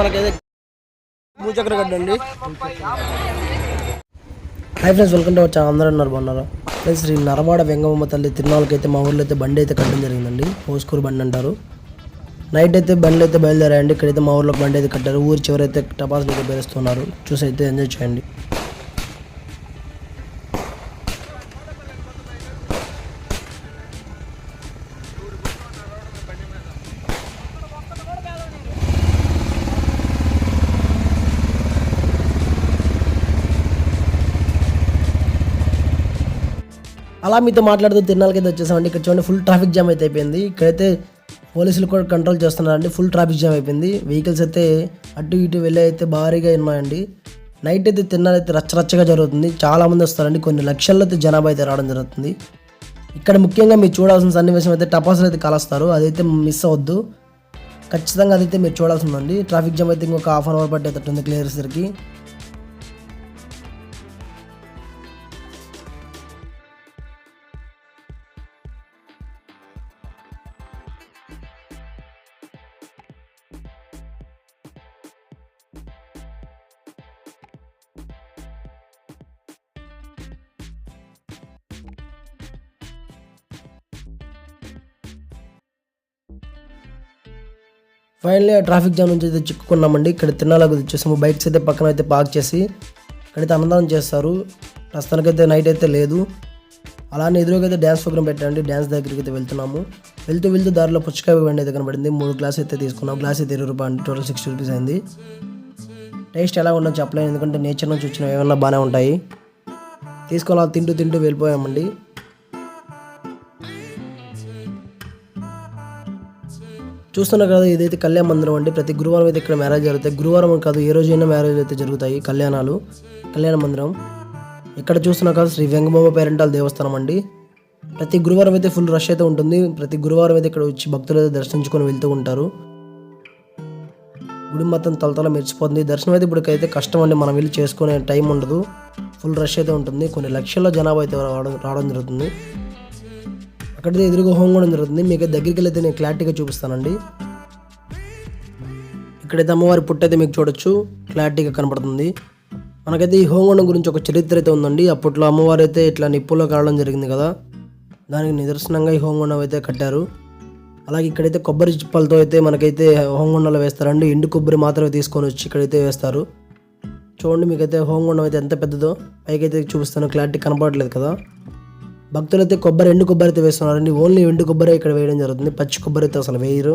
మనకైతే భూచక్ర గడ్డ అండి హై ఫ్రెండ్స్ వెల్కమ్ టు వచ్చా అందరూ ఉన్నారు బాగున్నారు? ఫ్రెండ్స్ శ్రీ నరవాడ వెంగమ్మ తల్లి తిరునాళ్ళకి అయితే మా ఊర్లో అయితే బండి అయితే కట్టడం జరిగిందండి. పోస్కూరు బండి అంటారు. నైట్ అయితే బండ్లు అయితే బయలుదేరాయండి. ఇక్కడైతే మా ఊర్లో బండి అయితే కట్టారు. ఊరి చివరైతే టపాసులు అయితే పేరుస్తున్నారు చూసి అయితే ఎంజాయ్ చేయండి. అలా మీతో మాట్లాడుతూ తిరునాళ్ళకైతే వచ్చేసామండి. ఇక్కడ చూడండి ఫుల్ ట్రాఫిక్ జామ్ అయితే అయిపోయింది. ఇక్కడైతే పోలీసులు కూడా కంట్రోల్ చేస్తున్నారండి. ఫుల్ ట్రాఫిక్ జామ్ అయిపోయింది. వెహికల్స్ అయితే అటు ఇటు వెళ్ళి అయితే భారీగా ఉన్నాయండి నైట్ అయితే తిన్నారైతే రచ్చరచ్చగా జరుగుతుంది. చాలామంది వస్తారండి. కొన్ని లక్షల్లో అయితే జనాభా అయితే రావడం జరుగుతుంది. ఇక్కడ ముఖ్యంగా మీరు చూడాల్సిన సన్నివేశం అయితే టపాసులు అయితే కలుస్తారు. అదైతే మిస్ అవ్వద్దు. ఖచ్చితంగా అదైతే మీరు చూడాల్సిందండి. ట్రాఫిక్ జామ్ అయితే ఇంకొక హాఫ్ అన్ అవర్ పట్టేటట్టుంది క్లియర్ సరికి ఫైనల్లీ ఆ ట్రాఫిక్ జామ్ నుంచి అయితే చిక్కుకున్నామండి. ఇక్కడ తిన్నాలకు వచ్చేసాము బైక్స్ అయితే పక్కన అయితే పార్క్ చేసి ఇక్కడైతే అన్నదానం చేస్తారు. ప్రస్తుతానికైతే నైట్ అయితే లేదు. అలానే ఎదురుగా అయితే డ్యాన్స్ ప్రోగ్రామ్ పెట్టండి డ్యాన్స్ దగ్గరికి అయితే వెళ్తున్నాము. వెళ్తూ వెళ్తూ దారిలో పుచ్చకాయ బండి అయితే కనబడింది. మూడు గ్లాస్ అయితే తీసుకున్నాం. గ్లాస్ అయితే ఇరవై రూపాయలు టోటల్ సిక్స్టీ రూపీస్ అయింది. టేస్ట్ ఎలా ఉండదు చెప్పలేను. ఎందుకంటే నేచర్ నుంచి వచ్చిన ఏమన్నా బాగానే ఉంటాయి. తీసుకొని అలా తింటూ తింటూ వెళ్ళిపోయామండి. చూస్తున్నారు కదా ఇదైతే కళ్యాణ మందిరం అండి. ప్రతి గురువారం అయితే ఇక్కడ మ్యారేజ్ జరుగుతాయి. గురువారం కాదు ఏ రోజైనా మ్యారేజ్ అయితే జరుగుతాయి. కళ్యాణాలు కళ్యాణ మందిరం. ఇక్కడ చూస్తున్నా కదా శ్రీ వెంగమామ పేరెంటాల దేవస్థానం అండి. ప్రతి గురువారం అయితే ఫుల్ రష్ అయితే ఉంటుంది. ప్రతి గురువారం అయితే ఇక్కడ వచ్చి భక్తులు అయితే దర్శించుకొని వెళ్తూ ఉంటారు. గుడి మొత్తం తలతల మెరిచిపోతుంది దర్శనం అయితే ఇప్పటికైతే కష్టం అండి. మనం వెళ్ళి చేసుకునే టైం ఉండదు. ఫుల్ రష్ అయితే ఉంటుంది. కొన్ని లక్షల్లో జనాభా అయితే రావడం రావడం జరుగుతుంది. అక్కడైతే ఎదురుగా హోంగడం జరుగుతుంది. మీకు దగ్గరికి వెళ్ళితే నేను క్లారిటీగా చూపిస్తానండి. ఇక్కడైతే అమ్మవారి పుట్టయితే మీకు చూడొచ్చు క్లారిటీగా కనపడుతుంది. మనకైతే ఈ హోంగొండం గురించి ఒక చరిత్ర అయితే ఉందండి. అప్పట్లో అమ్మవారు అయితే ఇట్లా నిప్పులో కావడం జరిగింది కదా. దానికి నిదర్శనంగా ఈ హోంగొండం అయితే కట్టారు. అలాగే ఇక్కడైతే కొబ్బరి చిప్పలతో అయితే మనకైతే హోంగొండలో వేస్తారండి. ఎండు కొబ్బరి మాత్రమే తీసుకొని వచ్చి ఇక్కడైతే వేస్తారు. చూడండి మీకైతే హోంగొండం అయితే ఎంత పెద్దదో. పైకి అయితే చూపిస్తాను క్లారిటీ కనపడలేదు కదా. భక్తులు అయితే కొబ్బరి ఎండు కొబ్బరి అయితే వేస్తున్నారండి ఓన్లీ ఎండు కొబ్బరి ఇక్కడ వేయడం జరుగుతుంది. పచ్చి కొబ్బరి అయితే అసలు వేయరు.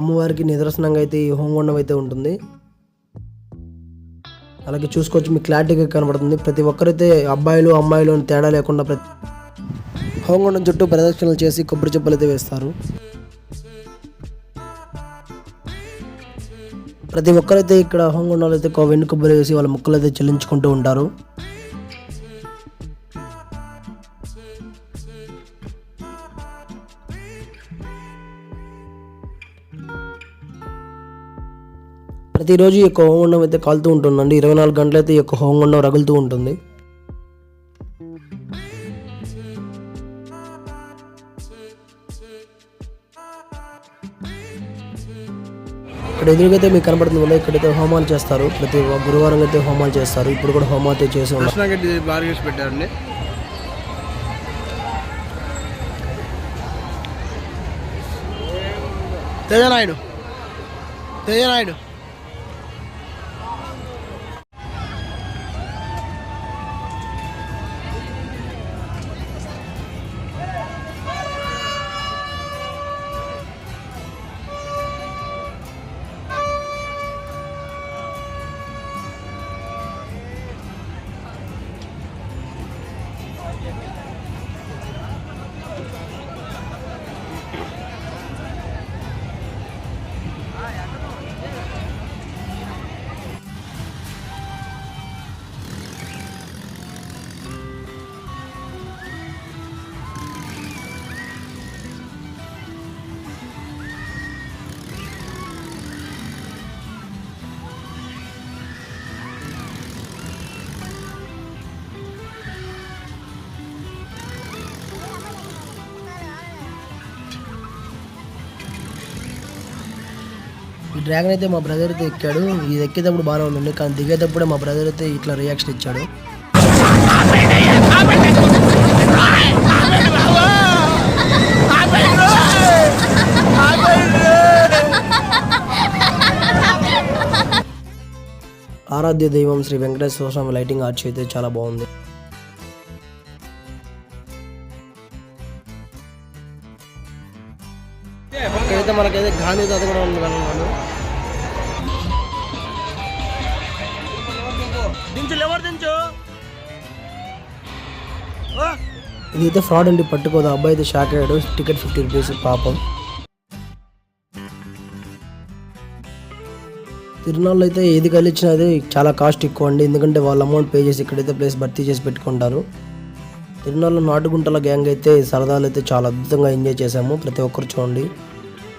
అమ్మవారికి నిదర్శనంగా అయితే ఈ హోంగొండం అయితే ఉంటుంది. అలాగే చూసుకోవచ్చు మీకు క్లారిటీగా కనబడుతుంది. ప్రతి ఒక్కరైతే అబ్బాయిలు అమ్మాయిలు అని తేడా లేకుండా ప్రతి హోంగొండం చుట్టూ ప్రదక్షిణలు చేసి కొబ్బరి చెప్పులు అయితే వేస్తారు. ప్రతి ఒక్కరైతే ఇక్కడ హోంగొండంలో అయితే వెన్ను కొబ్బరి వేసి వాళ్ళ ముక్కలు అయితే చెల్లించుకుంటూ ఉంటారు. ప్రతిరోజు ఈ యొక్క హోంగుండం అయితే కాలుతూ ఉంటుందండి. ఇరవై నాలుగు గంటలు అయితే ఈ యొక్క హోంగుండం రగులుతూ ఉంటుంది. ఇక్కడ ఎదురుగైతే మీకు కనబడుతుంది కదా ఇక్కడైతే హోమాలు చేస్తారు. ప్రతి గురువారం అయితే హోమాలు చేస్తారు. ఇప్పుడు కూడా హోమాలు అయితే చేసి పెట్టారండి. తేజనాయుడు తేజనాయుడు. డ్రాగన్ అయితే మా బ్రదర్ అయితే ఎక్కాడు. ఇది ఎక్కేటప్పుడు బాగానే ఉందండి కానీ దిగేటప్పుడే మా బ్రదర్ అయితే ఇట్లా రియాక్షన్ ఇచ్చాడు. ఆరాధ్య దైవం శ్రీ వెంకటేశ్వర స్వామి లైటింగ్ ఆర్చ్ అయితే చాలా బాగుంది. ఇక్కడైతే మనకైతే గాంధీ తాత కూడా ఉంది ఇదైతే ఫ్రాడ్ అండి పట్టుకోదు. అబ్బాయి అయితే షాక్ అయ్యాడు. టికెట్ ఫిఫ్టీ రూపీస్ పాపం. తిరునాళ్ళు అయితే ఏది కలిచినది చాలా కాస్ట్ ఎక్కువ అండి. ఎందుకంటే వాళ్ళు అమౌంట్ పే చేసి ఇక్కడైతే ప్లేస్ భర్తీ చేసి పెట్టుకుంటారు. తిరునాళ్ళు నాటుగుంటల గ్యాంగ్ అయితే సరదాలు అయితే చాలా అద్భుతంగా ఎంజాయ్ చేశాము ప్రతి ఒక్కరు చూడండి.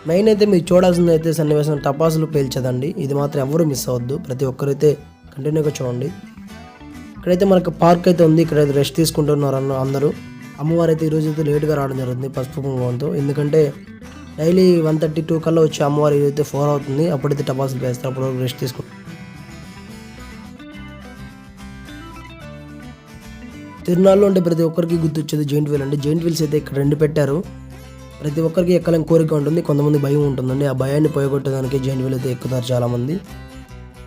మెయిన్ అయితే మీరు చూడాల్సింది అయితే సన్నివేశం టపాసులు పేల్చదండి. ఇది మాత్రం ఎవరు మిస్ అవ్వద్దు. ప్రతి ఒక్కరైతే కంటిన్యూగా చూడండి. ఇక్కడైతే మనకు పార్క్ అయితే ఉంది. ఇక్కడైతే రెస్ట్ తీసుకుంటున్నారు అందరూ. అమ్మవారు అయితే ఈరోజు అయితే లేట్గా రావడం జరుగుతుంది పసుపు కుంకుమంతో. ఎందుకంటే డైలీ వన్ థర్టీ టూ కల్లా వచ్చి అమ్మవారు అయితే ఫోర్ అవుతుంది. అప్పుడైతే టపాసులు వేస్తారు అప్పుడు రెస్ట్ తీసుకుంటారు తిరునాళ్ళు అంటే ప్రతి ఒక్కరికి గుర్తొచ్చేది జైంట్ వీల్ అండి. జైంట్ వీల్స్ అయితే ఇక్కడ రెండు పెట్టారు. ప్రతి ఒక్కరికి ఎక్కలేని కోరిక ఉంటుంది కొంతమంది భయం ఉంటుందండి. ఆ భయాన్ని పోయగొట్టడానికి జెయింట్ వీల్ అయితే ఎక్కుతారు చాలామంది.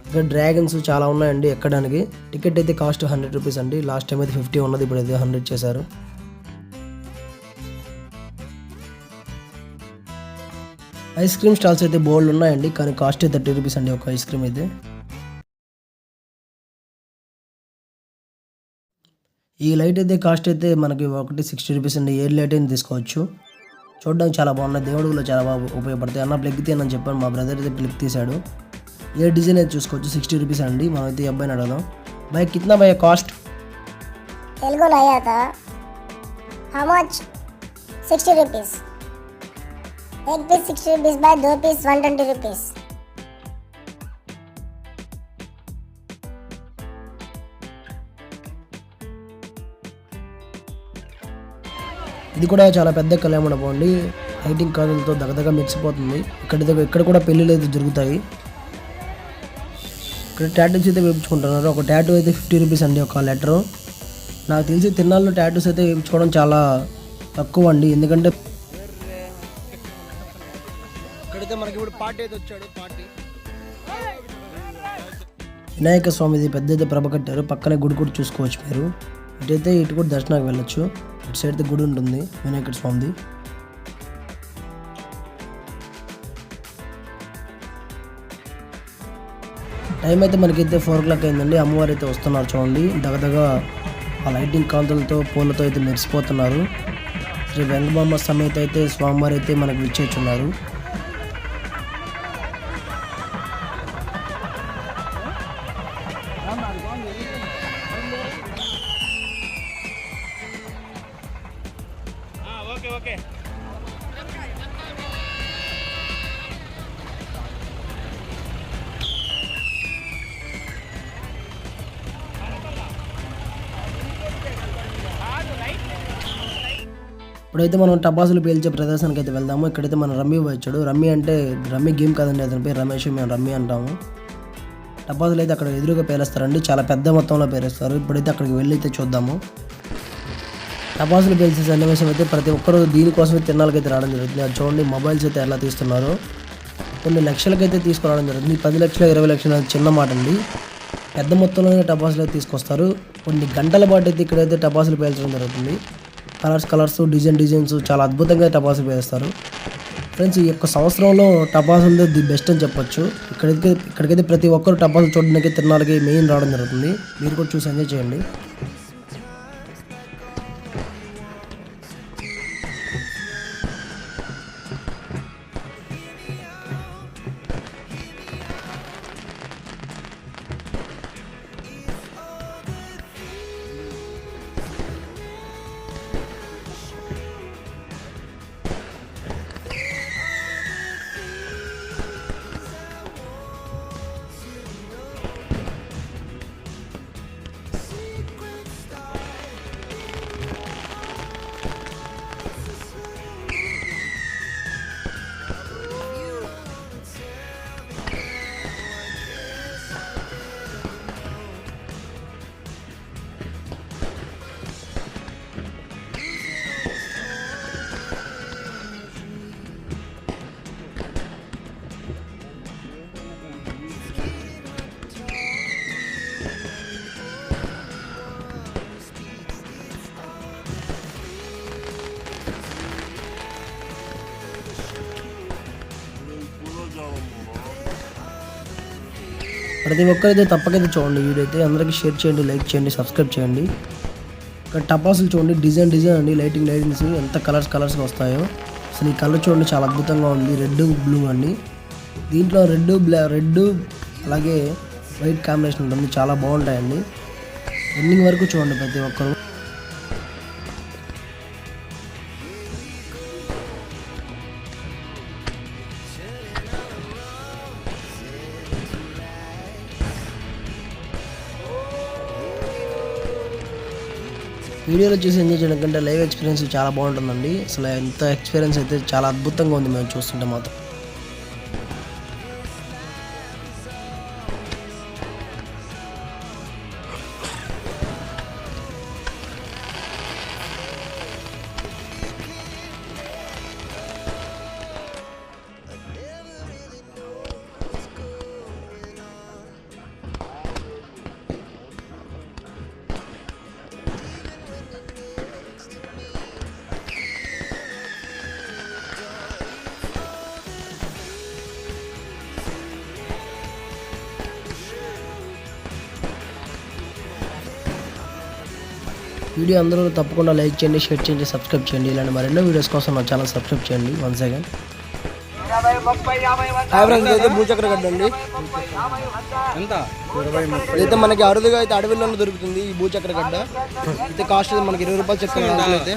ఇక్కడ డ్రాగన్స్ చాలా ఉన్నాయండి ఎక్కడానికి. టికెట్ అయితే కాస్ట్ హండ్రెడ్ రూపీస్ అండి. లాస్ట్ టైం అయితే ఫిఫ్టీ ఉన్నది ఇప్పుడు అయితే హండ్రెడ్ చేశారు. ఐస్ క్రీమ్ స్టాల్స్ అయితే బోల్డ్ ఉన్నాయండి కానీ కాస్ట్ థర్టీ రూపీస్ అండి ఒక ఐస్ క్రీమ్ అయితే. ఈ లైట్ అయితే కాస్ట్ అయితే మనకి ఒకటి సిక్స్టీ రూపీస్ అండి ఏ లైట్ అయినా తీసుకోవచ్చు. చూడడానికి చాలా బాగున్నాయి దేవుడు కూడా చాలా బాగా ఉపయోగపడతాయి. అన్న ప్లెక్ తీయనని చెప్పాను మా బ్రదర్ అయితే ప్లగ్ తీశాడు. ఏ డిజైన్ అయితే చూసుకోవచ్చు సిక్స్టీ రూపీస్ అండి మనం అయితే అబ్బాయిని అడగదాం. భయ కిतना భయ కాస్ట్? తెలుగులో అయ్యాక how much sixty rupees. 8 piece 60 rupees by 2 piece 120 twenty ఇది కూడా చాలా పెద్ద కళ్యాణమండపం అండి. లైటింగ్ కాదులతో దగదగ మెరిసిపోతుంది. ఇక్కడ దగ్గర ఇక్కడ కూడా పెళ్ళిళ్ళు అయితే జరుగుతాయి. ఇక్కడ ట్యాటూస్ అయితే వేయించుకుంటున్నారు. ఒక ట్యాటూ అయితే ఫిఫ్టీ రూపీస్ అండి ఒక లెటరు నాకు తెలిసి తిన్నాళ్ళు ట్యాటూస్ అయితే వేయించుకోవడం చాలా తక్కువ అండి. ఎందుకంటే పార్టీ అయితే వచ్చాడు పార్టీ. వినాయక స్వామిది పెద్ద ప్రభ కట్టారు పక్కనే గుడి కూడా చూసుకోవచ్చు మీరు. ఇటైతే ఇటు కూడా దర్శనానికి వెళ్ళొచ్చు. ఇటు సైడ్ గుడి ఉంటుంది వినాయకుడి స్వామిది. టైం అయితే మనకైతే ఫోర్ ఓ క్లాక్ అయిందండి. అమ్మవారు అయితే వస్తున్నారు చూడండి. దగదగ ఆ లైటింగ్ కాంతులతో పూలతో అయితే మెరిసిపోతున్నారు. శ్రీ వెంగబామ్మ సమేత అయితే స్వామివారు అయితే మనకు విచ్చేస్తున్నారు. ఓకే. ఇప్పుడైతే మనం టపాసులు పేల్చే ప్రదేశానికి అయితే వెళ్దాము. ఇక్కడైతే మన రమ్మీ వచ్చాడు. రమ్మీ అంటే రమ్మీ గేమ్ కాదండి అతని పేరు. రమేష్ మేము రమ్మీ అంటాము. టపాసులు అయితే అక్కడ ఎదురుగా పేలుస్తారండి. చాలా పెద్ద మొత్తంలో పేలుస్తారు. ఇప్పుడైతే అక్కడికి వెళ్ళి అయితే చూద్దాము. టపాసులు పేల్చే సన్నివేశం అయితే ప్రతి ఒక్కరు దీనికోసమే తిరణాలకైతే రావడం జరుగుతుంది. అది చూడండి మొబైల్స్ అయితే ఎలా తీస్తున్నారు? కొన్ని లక్షలకైతే తీసుకురావడం జరుగుతుంది. పది లక్షల ఇరవై లక్షల చిన్న మాట అండి. పెద్ద మొత్తంలోనే టపాసులు అయితే తీసుకొస్తారు. కొన్ని గంటల పాటు అయితే ఇక్కడైతే టపాసులు పేల్చడం జరుగుతుంది. కలర్స్ కలర్స్ డిజైన్ డిజైన్స్ చాలా అద్భుతంగా టపాసులు పేలుస్తారు. ఫ్రెండ్స్ ఈ యొక్క సంవత్సరంలో టపాసులు ది బెస్ట్ అని చెప్పొచ్చు. ఇక్కడికి ఇక్కడికైతే ప్రతి ఒక్కరు టపాసులు చూడడానికి తిరణాలకి మెయిన్ రావడం జరుగుతుంది. మీరు కూడా చూసి ఎంజాయ్ చేయండి. ప్రతి ఒక్కరైతే తప్పకైతే చూడండి వీడియో అయితే. అందరికీ షేర్ చేయండి లైక్ చేయండి సబ్స్క్రైబ్ చేయండి. ఇక్కడ టపాసులు చూడండి డిజైన్ డిజైన్ అండి. లైటింగ్ లైటింగ్స్ ఎంత కలర్స్ కలర్స్గా వస్తాయో. అసలు ఈ కలర్ చూడండి చాలా అద్భుతంగా ఉంది. రెడ్ బ్లూ అండి. దీంట్లో రెడ్ బ్లా రెడ్ అలాగే వైట్ కాంబినేషన్ ఉంటుంది. చాలా బాగుంటాయండి. ఎండింగ్ వరకు చూడండి ప్రతి ఒక్కరు. వీడియోలో చూసి ఎంజాయ్ చేయడం కంటే లైవ్ ఎక్స్పీరియన్స్ చాలా బాగుంటుందండి. అసలు ఎంత ఎక్స్పీరియన్స్ అయితే చాలా అద్భుతంగా ఉంది మేము చూస్తుంటే మాత్రం. వీడియో అందరూ తప్పకుండా లైక్ చేయండి షేర్ చేయండి సబ్స్క్రైబ్ చేయండి. ఇలాంటి మరెన్నో వీడియోస్ కోసం నా ఛానల్ సబ్స్క్రైబ్ చేయండి. వన్ సెకండ్ ఇదైతే భూచక్ర గడ్డ అండి ఎంత? ఇదైతే మనకి అరుదుగా అయితే అడవిలో దొరుకుతుంది ఈ భూచక్ర గడ్డ అయితే కాస్ట్ అయితే మనకి ఇరవై రూపాయలు చెప్తున్నారు. అయితే